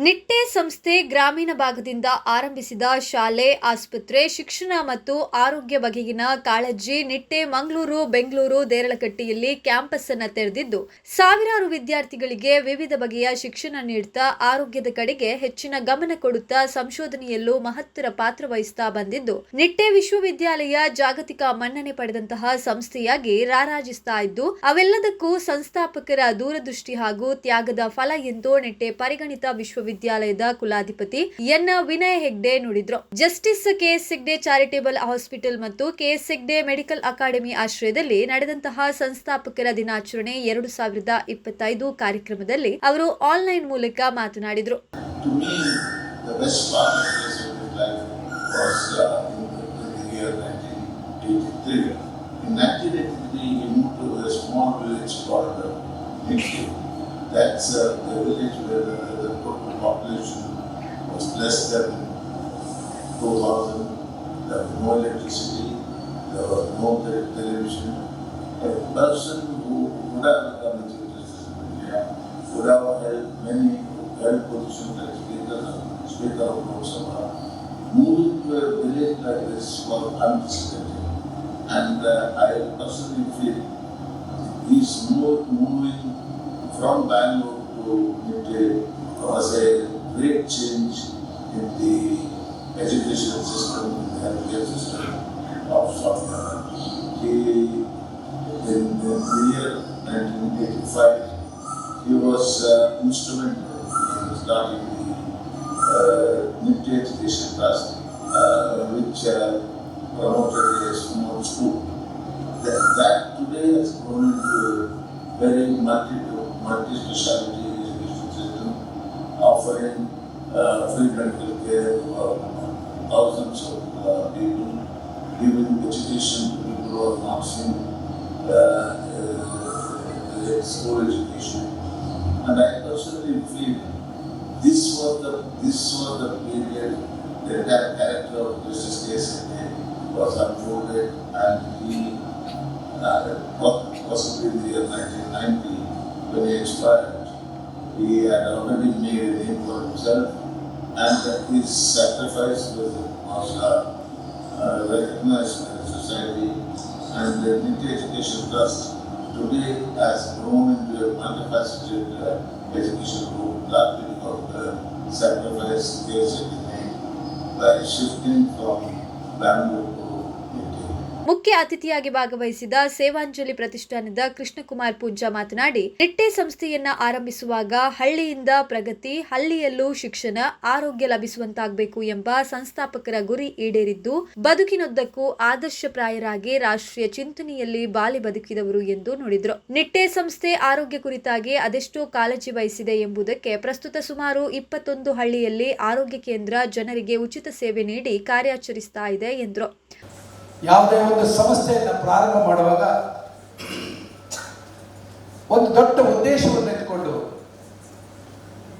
ನಿಟ್ಟೆ ಸಂಸ್ಥೆ ಗ್ರಾಮೀಣ ಭಾಗದಿಂದ ಆರಂಭಿಸಿದ ಶಾಲೆ, ಆಸ್ಪತ್ರೆ, ಶಿಕ್ಷಣ ಮತ್ತು ಆರೋಗ್ಯ ಬಗೆಗಿನ ಕಾಳಜಿ ನಿಟ್ಟೆ ಮಂಗಳೂರು, ಬೆಂಗಳೂರು, ದೇರಳಕಟ್ಟಿಯಲ್ಲಿ ಕ್ಯಾಂಪಸ್ ಅನ್ನು ತೆರೆದಿದ್ದು, ಸಾವಿರಾರು ವಿದ್ಯಾರ್ಥಿಗಳಿಗೆ ವಿವಿಧ ಬಗೆಯ ಶಿಕ್ಷಣ ನೀಡುತ್ತಾ ಆರೋಗ್ಯದ ಕಡೆಗೆ ಹೆಚ್ಚಿನ ಗಮನ ಕೊಡುತ್ತಾ ಸಂಶೋಧನೆಯಲ್ಲೂ ಮಹತ್ತರ ಪಾತ್ರ ವಹಿಸುತ್ತಾ ಬಂದಿದ್ದು, ನಿಟ್ಟೆ ವಿಶ್ವವಿದ್ಯಾಲಯ ಜಾಗತಿಕ ಮನ್ನಣೆ ಪಡೆದಂತಹ ಸಂಸ್ಥೆಯಾಗಿ ರಾರಾಜಿಸ್ತಾ ಇದ್ದು, ಅವೆಲ್ಲದಕ್ಕೂ ಸಂಸ್ಥಾಪಕರ ದೂರದೃಷ್ಟಿ ಹಾಗೂ ತ್ಯಾಗದ ಫಲ ಎಂದು ನಿಟ್ಟೆ ಪರಿಗಣಿತ ವಿಶ್ವವಿದ್ಯಾಲಯದ ಕುಲಾಧಿಪತಿ N Vinay Hegde ನುಡಿದ್ರು justice KS Hegde charitable hospital ಮತ್ತು ಕೆಎಸ್ ಹೆಗ್ಡೆ ಮೆಡಿಕಲ್ ಅಕಾಡೆಮಿ ಆಶ್ರಯದಲ್ಲಿ ನಡೆದಂತಹ ಸಂಸ್ಥಾಪಕರ ದಿನಾಚರಣೆ ಎರಡು ಸಾವಿರದ ಇಪ್ಪತ್ತೈದು ಕಾರ್ಯಕ್ರಮದಲ್ಲಿ ಅವರು ಆನ್ಲೈನ್ ಮೂಲಕ ಮಾತನಾಡಿದ್ರು To me, the best part of this life was in, the, in the year 1983. In 1983, we moved to a small village called Nikki. That's uh, the village where the, less than 2,000. There was no electricity, there was no te- television. A person who would have become a chief India would have held many held positions like Speaker, Speaker of Lok Sabha. Moving to a village like this was unprecedented. And uh, I personally feel this move, moving from Bangalore to Nitte was a great change in the educational system, in the healthcare system of South Canada. He, in, the year 1985, he was uh, instrumental in starting the uh, Nitte Education Trust, uh, which uh, promoted a small school. That, that today has grown into a very multi multi-speciality education system, offering uh, free medical care for thousands of uh, people, giving education people have not seen uh, uh, school education. And I personally feel this was the this was the period entire character of Justice Case was unfolded and he uh, possibly in the year 1990 when he expired he had already made a name for himself and his sacrifice was, was uh, uh, recognized the society and the Nitti Education Trust today has grown into a multifaceted uh, education group largely of the sacrifice case by shifting from Nitti. ಮುಖ್ಯ ಅತಿಥಿಯಾಗಿ ಭಾಗವಹಿಸಿದ ಸೇವಾಂಜಲಿ ಪ್ರತಿಷ್ಠಾನದ ಕೃಷ್ಣಕುಮಾರ್ ಪೂಂಜಾ ಮಾತನಾಡಿ, ನಿಟ್ಟೆ ಸಂಸ್ಥೆಯನ್ನ ಆರಂಭಿಸುವಾಗ ಹಳ್ಳಿಯಿಂದ ಪ್ರಗತಿ, ಹಳ್ಳಿಯಲ್ಲೂ ಶಿಕ್ಷಣ, ಆರೋಗ್ಯ ಲಭಿಸುವಂತಾಗಬೇಕು ಎಂಬ ಸಂಸ್ಥಾಪಕರ ಗುರಿ ಈಡೇರಿದ್ದು, ಬದುಕಿನುದ್ದಕ್ಕೂ ಆದರ್ಶಪ್ರಾಯರಾಗಿ ರಾಷ್ಟ್ರೀಯ ಚಿಂತನೆಯಲ್ಲಿ ಬಾಲಿ ಬದುಕಿದವರು ಎಂದು ನುಡಿದ್ರು. ನಿಟ್ಟೆ ಸಂಸ್ಥೆ ಆರೋಗ್ಯ ಕುರಿತಾಗಿ ಅದೆಷ್ಟೋ ಕಾಳಜಿ ವಹಿಸಿದೆ ಎಂಬುದಕ್ಕೆ ಪ್ರಸ್ತುತ ಸುಮಾರು ಇಪ್ಪತ್ತೊಂದು ಹಳ್ಳಿಯಲ್ಲಿ ಆರೋಗ್ಯ ಕೇಂದ್ರ ಜನರಿಗೆ ಉಚಿತ ಸೇವೆ ನೀಡಿ ಕಾರ್ಯಾಚರಿಸ್ತಾ ಇದೆ ಎಂದರು. ಯಾವುದೇ ಒಂದು ಸಂಸ್ಥೆಯನ್ನು ಪ್ರಾರಂಭ ಮಾಡುವಾಗ ಒಂದು ದೊಡ್ಡ ಉದ್ದೇಶವನ್ನು ಇಟ್ಕೊಂಡು,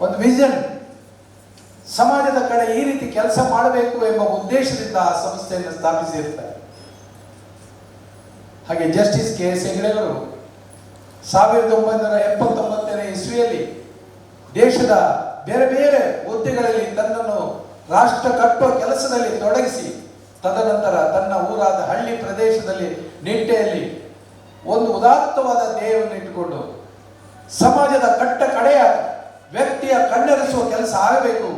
ಒಂದು ವಿಷನ್ ಸಮಾಜದ ಕಡೆ ಈ ರೀತಿ ಕೆಲಸ ಮಾಡಬೇಕು ಎಂಬ ಉದ್ದೇಶದಿಂದ ಆ ಸಂಸ್ಥೆಯನ್ನು ಸ್ಥಾಪಿಸಿರ್ತಾರೆ. ಹಾಗೆ ಜಸ್ಟಿಸ್ ಕೆ ಎಸ್ ಹೆಗಡೆಯವರು ಸಾವಿರದ ಒಂಬೈನೂರ ಎಪ್ಪತ್ತೊಂಬತ್ತನೇ ಇಸ್ವಿಯಲ್ಲಿ ದೇಶದ ಬೇರೆ ಬೇರೆ ಹುದ್ದೆಗಳಲ್ಲಿ ತನ್ನನ್ನು ರಾಷ್ಟ್ರ ಕಟ್ಟುವ ಕೆಲಸದಲ್ಲಿ ತೊಡಗಿಸಿ ತದನಂತರ ತನ್ನ ಊರಾದ ಹಳ್ಳಿ ಪ್ರದೇಶದಲ್ಲಿ ನಿಟ್ಟೆಯಲ್ಲಿ ಒಂದು ಉದಾತ್ತವಾದ ಧ್ಯೇಯವನ್ನು ಇಟ್ಟುಕೊಂಡು ಸಮಾಜದ ಕಟ್ಟ ಕಡೆಯ ವ್ಯಕ್ತಿಯ ಕಣ್ಣರಿಸುವ ಕೆಲಸ ಆಗಬೇಕು.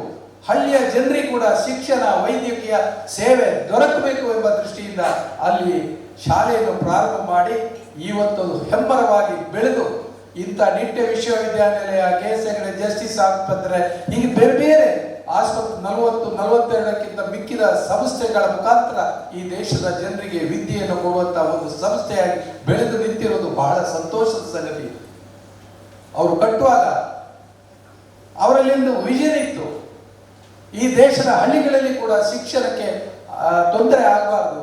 ಹಳ್ಳಿಯ ಜನರಿಗೆ ಕೂಡ ಶಿಕ್ಷಣ, ವೈದ್ಯಕೀಯ ಸೇವೆ ದೊರಕಬೇಕು ಎಂಬ ದೃಷ್ಟಿಯಿಂದ ಅಲ್ಲಿ ಶಾಲೆಯನ್ನು ಪ್ರಾರಂಭ ಮಾಡಿ ಇವತ್ತು ಹೆಮ್ಮರವಾಗಿ ಬೆಳೆದು ಇಂಥ ನಿಟ್ಟೆ ವಿಶ್ವವಿದ್ಯಾನಿಲಯ ಕೆ ಎಸ್ ಹೆಗಡೆ ಜಸ್ಟಿಸ್ ಆಸ್ಪತ್ರೆ, ಹೀಗೆ ಬೇರೆ ಬೇರೆ ಆಸ್ಪತ್ರೆ ನಲವತ್ತು, ನಲವತ್ತೆರಡಕ್ಕಿಂತ ಮಿಕ್ಕಿದ ಸಂಸ್ಥೆಗಳ ಮುಖಾಂತರ ಈ ದೇಶದ ಜನರಿಗೆ ವಿದ್ಯೆಯನ್ನು ಕೊಡುವಂತಹ ಒಂದು ಸಂಸ್ಥೆಯಾಗಿ ಬೆಳೆದು ನಿಂತಿರುವುದು ಬಹಳ ಸಂತೋಷದ ಸಂಗತಿ. ಅವರು ಕಟ್ಟುವಾಗ ಅವರಲ್ಲಿ ಒಂದು ವಿಷನ್ ಇತ್ತು. ಈ ದೇಶದ ಹಳ್ಳಿಗಳಲ್ಲಿ ಕೂಡ ಶಿಕ್ಷಣಕ್ಕೆ ತೊಂದರೆ ಆಗಬಾರದು.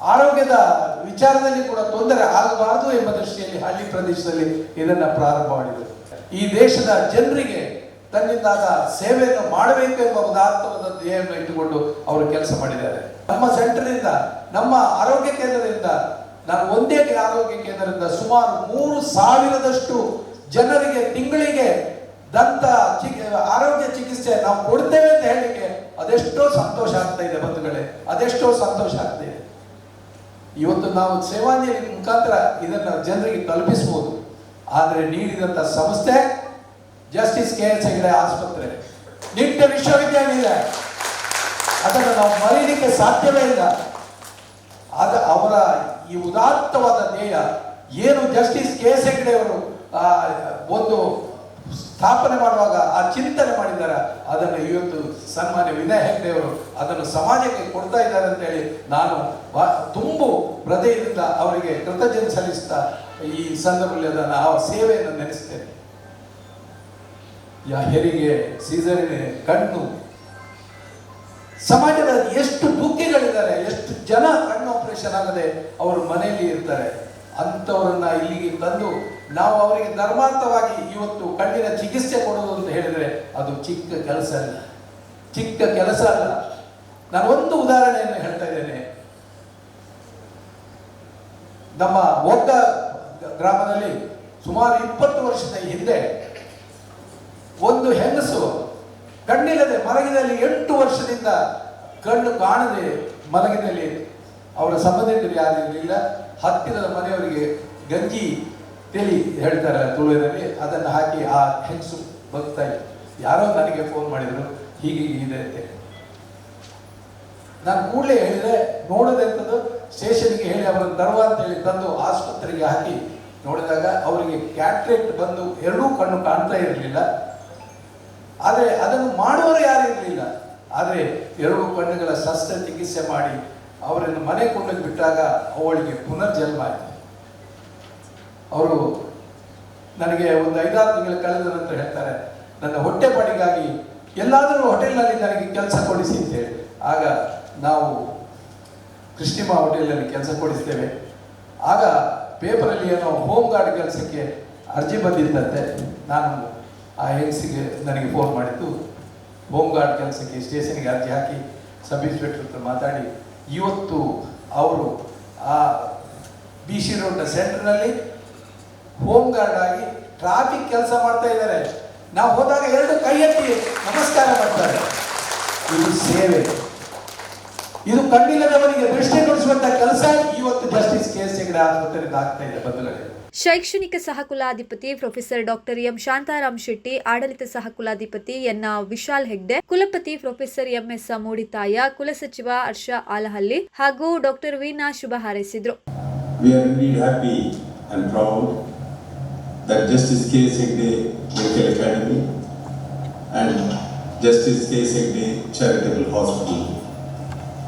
ಆರೋಗ್ಯದ ವಿಚಾರದಲ್ಲಿ ಕೂಡ ತೊಂದರೆ ಆಗಬಾರದು ಎಂಬ ದೃಷ್ಟಿಯಲ್ಲಿ ಹಳ್ಳಿ ಪ್ರದೇಶದಲ್ಲಿ ಇದನ್ನ ಪ್ರಾರಂಭ ಮಾಡಿದರು. ಈ ದೇಶದ ಜನರಿಗೆ ತನ್ನಿಂದಾದ ಸೇವೆಯನ್ನು ಮಾಡಬೇಕು ಎಂಬ ಉದಾತ್ತವಾದ ಧ್ಯೇಯವನ್ನು ಇಟ್ಟುಕೊಂಡು ಅವರು ಕೆಲಸ ಮಾಡಿದ್ದಾರೆ. ನಮ್ಮ ಸೆಂಟರ್ನಿಂದ, ನಮ್ಮ ಆರೋಗ್ಯ ಕೇಂದ್ರದಿಂದ, ನಾನು ಒಂದೇ ಆರೋಗ್ಯ ಕೇಂದ್ರದಿಂದ ಸುಮಾರು ಮೂರು ಸಾವಿರದಷ್ಟು ಜನರಿಗೆ ತಿಂಗಳಿಗೆ ದಂತ ಆರೋಗ್ಯ ಚಿಕಿತ್ಸೆ ನಾವು ಕೊಡ್ತೇವೆ ಅಂತ ಹೇಳಲಿಕ್ಕೆ ಅದೆಷ್ಟೋ ಸಂತೋಷ ಆಗ್ತಾ ಇದೆ ಬಂಧುಗಳೇ, ಅದೆಷ್ಟೋ ಸಂತೋಷ ಆಗ್ತಾ ಇದೆ. ಇವತ್ತು ನಾವು ಸೇವಾಂಜಲಿ ಮುಖಾಂತರ ಇದನ್ನು ಜನರಿಗೆ ತಲುಪಿಸಬಹುದು. ಆದರೆ ನೀಡಿದಂಥ ಸಂಸ್ಥೆ ಜಸ್ಟಿಸ್ ಕೆ ಎಸ್ ಹೆಗಡೆ ಆಸ್ಪತ್ರೆ ನಿಟ್ಟ ವಿಶ್ವವಿದ್ಯಾಲಯ ಅದನ್ನು ನಾವು ಮರೀಲಿಕ್ಕೆ ಸಾಧ್ಯವೇ ಇಲ್ಲ. ಆದ ಅವರ ಈ ಉದಾತ್ತವಾದ ಧ್ಯೇಯ ಏನು ಜಸ್ಟಿಸ್ ಕೆ ಎಸ್ ಹೆಗ್ಡೆ ಅವರು ಒಂದು ಸ್ಥಾಪನೆ ಮಾಡುವಾಗ ಆ ಚಿಂತನೆ ಮಾಡಿದ್ದಾರೆ, ಅದನ್ನು ಇವತ್ತು ಸನ್ಮಾನ್ಯ ವಿನಯ್ ಹೆಗ್ಡೆ ಅವರು ಅದನ್ನು ಸಮಾಜಕ್ಕೆ ಕೊಡ್ತಾ ಇದ್ದಾರೆ ಅಂತ ಹೇಳಿ ನಾನು ತುಂಬು ಹೃದಯದಿಂದ ಅವರಿಗೆ ಕೃತಜ್ಞತೆ ಸಲ್ಲಿಸ್ತಾ ಈ ಸಂದರ್ಭದಲ್ಲಿ ಅದನ್ನು ಆ ಸೇವೆಯನ್ನು ನೆನೆಸ್ತೇನೆ. ಯಾ ಹೆರಿಗೆ ಸೀಸರಿಗೆ ಕಣ್ಣು. ಸಮಾಜದ ಎಷ್ಟು ದುಃಖಿಗಳಿದ್ದಾರೆ, ಎಷ್ಟು ಜನ ಕಣ್ಣು ಆಪರೇಷನ್ ಆಗದೆ ಅವರು ಮನೆಯಲ್ಲಿ ಇರ್ತಾರೆ. ಅಂಥವ್ರನ್ನ ಇಲ್ಲಿಗೆ ತಂದು ನಾವು ಅವರಿಗೆ ಧರ್ಮಾರ್ಥವಾಗಿ ಇವತ್ತು ಕಣ್ಣಿನ ಚಿಕಿತ್ಸೆ ಕೊಡೋದು ಅಂತ ಹೇಳಿದ್ರೆ ಅದು ಚಿಕ್ಕ ಕೆಲಸ ಅಲ್ಲ. ಚಿಕ್ಕ ಕೆಲಸ ಅಲ್ಲ. ನಾನು ಒಂದು ಉದಾಹರಣೆಯನ್ನು ಹೇಳ್ತಾ ಇದ್ದೇನೆ. ನಮ್ಮ ಒಗ್ಗ ಗ್ರಾಮದಲ್ಲಿ ಸುಮಾರು ಇಪ್ಪತ್ತು ವರ್ಷದ ಹಿಂದೆ ಒಂದು ಹೆಂಗಸು ಕಣ್ಣಿಲ್ಲದೆ ಮಲಗಿದಲ್ಲಿ ಎಂಟು ವರ್ಷದಿಂದ ಕಣ್ಣು ಕಾಣದೆ ಮಲಗಿದಲ್ಲಿ ಅವರ ಸಂಬಂಧಿಕರು ಯಾರು ಇರಲಿಲ್ಲ. ಹತ್ತಿರದ ಮನೆಯವರಿಗೆ ಗಂಜಿ, ತೆಲಿ ಹೇಳ್ತಾರೆ ತುಳುವಿನಲ್ಲಿ. ಅದನ್ನು ಹಾಕಿ ಆ ಹೆಂಗಸು ಬಗ್ತಾ ಯಾರೋ ನನಗೆ ಫೋನ್ ಮಾಡಿದರು, ಹೀಗೆ ಇದೆ ಅಂತ. ನಾನು ಕೂಡಲೇ ಹೇಳಿದೆ ಅಂತದ್ದು ಸ್ಟೇಷನ್ಗೆ ಹೇಳಿ ಅವರನ್ನು ತರುವ ಅಂತ ಹೇಳಿ ತಂದು ಆಸ್ಪತ್ರೆಗೆ ಹಾಕಿ ನೋಡಿದಾಗ ಅವರಿಗೆ ಕ್ಯಾಟ್ರೇಟ್ ಬಂದು ಎರಡೂ ಕಣ್ಣು ಕಾಣ್ತಾ ಇರಲಿಲ್ಲ. ಆದರೆ ಅದನ್ನು ಮಾಡುವವರು ಯಾರು ಇರಲಿಲ್ಲ. ಆದರೆ ಎರಡು ಕಣ್ಣುಗಳ ಶಸ್ತ್ರ ಚಿಕಿತ್ಸೆ ಮಾಡಿ ಅವರನ್ನು ಮನೆ ಕೊಂಡೋಗಿ ಬಿಟ್ಟಾಗ ಅವಳಿಗೆ ಪುನರ್ಜನ್ಮ ಆಯಿತು. ಅವರು ನನಗೆ ಒಂದು ಐದಾರು ತಿಂಗಳು ಕಳೆದ ನಂತರ ಹೇಳ್ತಾರೆ, ನನ್ನ ಹೊಟ್ಟೆಪಾಡಿಗಾಗಿ ಎಲ್ಲಾದರೂ ಹೋಟೆಲ್ನಲ್ಲಿ ನನಗೆ ಕೆಲಸ ಕೊಡಿಸಿ ಅಂತ ಹೇಳಿ. ಆಗ ನಾವು ಕೃಷ್ಣಿಮಾ ಹೋಟೆಲ್ನಲ್ಲಿ ಕೆಲಸ ಕೊಡಿಸ್ತೇವೆ. ಆಗ ಪೇಪರಲ್ಲಿ ಏನೋ ಹೋಮ್ ಗಾರ್ಡ್ ಕೆಲಸಕ್ಕೆ ಅರ್ಜಿ ಬಂದಿದ್ದಂತೆ ನಾನು ಆ ಏನ್ಸಿಗೆ ನನಗೆ ಫೋನ್ ಮಾಡಿದ್ದು. ಹೋಮ್ ಗಾರ್ಡ್ ಕೆಲಸಕ್ಕೆ ಸ್ಟೇಷನ್ಗೆ ಅರ್ಜಿ ಹಾಕಿ ಸಬ್ ಇನ್ಸ್ಪೆಕ್ಟರ್ ಹತ್ರ ಮಾತಾಡಿ. ಇವತ್ತು ಅವರು ಆ ಬಿ ಸಿ ರೋಡ್ನ ಸೆಂಟರ್ನಲ್ಲಿ ಹೋಮ್ ಗಾರ್ಡ್ ಆಗಿ ಟ್ರಾಫಿಕ್ ಕೆಲಸ ಮಾಡ್ತಾ ಇದ್ದಾರೆ. ನಾವು ಹೋದಾಗ ಎರಡು ಕೈ ಎತ್ತಿ ನಮಸ್ಕಾರ ಮಾಡ್ತಾರೆ. ಇದು ಸೇವೆ. ಇದು ಕಣ್ಣಿಲ್ಲದವರಿಗೆ ದೃಷ್ಟಿ ಕೊಡಿಸುವಂತ ಕೆಲಸ ಇವತ್ತು ಜಸ್ಟಿಸ್ ಕೆ ಎಸ್ ಹೆಗಡೆ ಆಸ್ಪತ್ರೆಯಿಂದ ಆಗ್ತಾ ಇದೆ, ಬಂಧುಗಳೇ. ಶೈಕ್ಷಣಿಕ ಸಹಕುಲಾಧಿಪತಿ professor doctor M Shantaram Shetty ಆಡಳಿತ ಸಹಕುಲಾಧಿಪತಿ ಎನ್ ವಿಶಾಲ್ ಹೆಗ್ಡೆ ಕುಲಪತಿ ಪ್ರೊಫೆಸರ್ ಎಂ ಎಸ್ ಮೂಡಿತಾಯ ಕುಲಸಚಿವ ಹರ್ಷ ಆಲಹಳ್ಳಿ ಹಾಗೂ ಡಾಕ್ಟರ್ ವೀನಾ ಶುಭ ಹಾರೈಸಿದ್ರು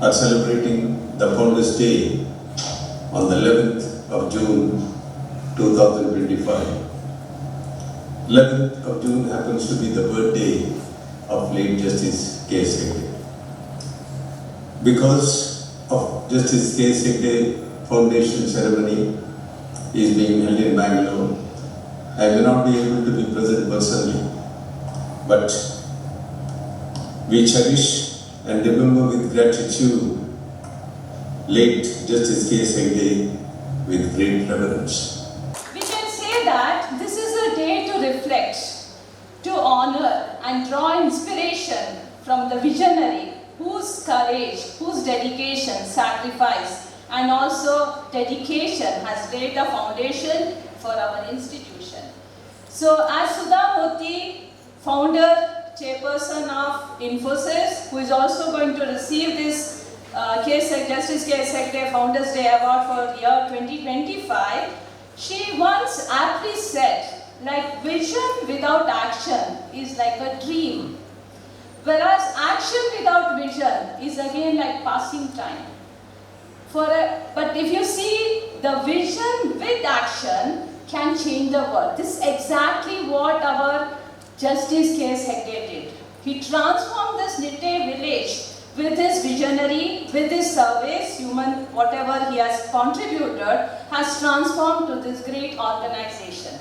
are celebrating the Founders Day on the 11th of June 2025. 11th of June happens to be the birthday of late Justice K. Because of Justice K. Foundation ceremony is being held in Bangalore, I will not be able to be present personally, but we cherish and remember with gratitude late Justice K. With great reverence. We can say that this is a day to reflect, to honor and draw inspiration from the visionary whose courage, whose dedication, sacrifice, and also dedication has laid the foundation for our institution. So, as Sudha Moti, founder, chairperson of Infosys, who is also going to receive this uh, case, Justice K. Secretary Founders Day Award for year 2025, she once aptly said, like vision without action is like a dream, whereas action without vision is again like passing time. For a, but if you see the vision with action can change the world. This is exactly what our Justice K.S. Hegde did. He transformed this Nitte village with his visionary, with his service, human, whatever he has contributed, has transformed to this great organization.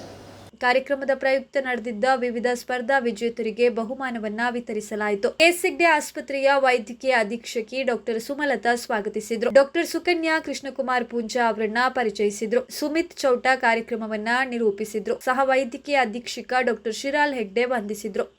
ಕಾರ್ಯಕ್ರಮದ ಪ್ರಯುಕ್ತ ನಡೆದಿದ್ದ ವಿವಿಧ ಸ್ಪರ್ಧಾ ವಿಜೇತರಿಗೆ ಬಹುಮಾನವನ್ನ ವಿತರಿಸಲಾಯಿತು. ಕೆಸಿಗ್ಡೆ ಆಸ್ಪತ್ರೆಯ ವೈದ್ಯಕೀಯ ಅಧೀಕ್ಷಕಿ ಡಾಕ್ಟರ್ ಸುಮಲತಾ ಸ್ವಾಗತಿಸಿದ್ರು. ಡಾಕ್ಟರ್ ಸುಕನ್ಯಾ ಕೃಷ್ಣಕುಮಾರ್ ಪೂಂಜಾ ಅವರನ್ನ ಪರಿಚಯಿಸಿದ್ರು. ಸುಮಿತ್ ಚೌಟ ಕಾರ್ಯಕ್ರಮವನ್ನ ನಿರೂಪಿಸಿದ್ರು. ಸಹ ವೈದ್ಯಕೀಯ ಅಧೀಕ್ಷಕ doctor Shiral Hegde ವಂದಿಸಿದ್ರು.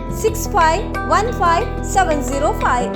six five one five seven zero five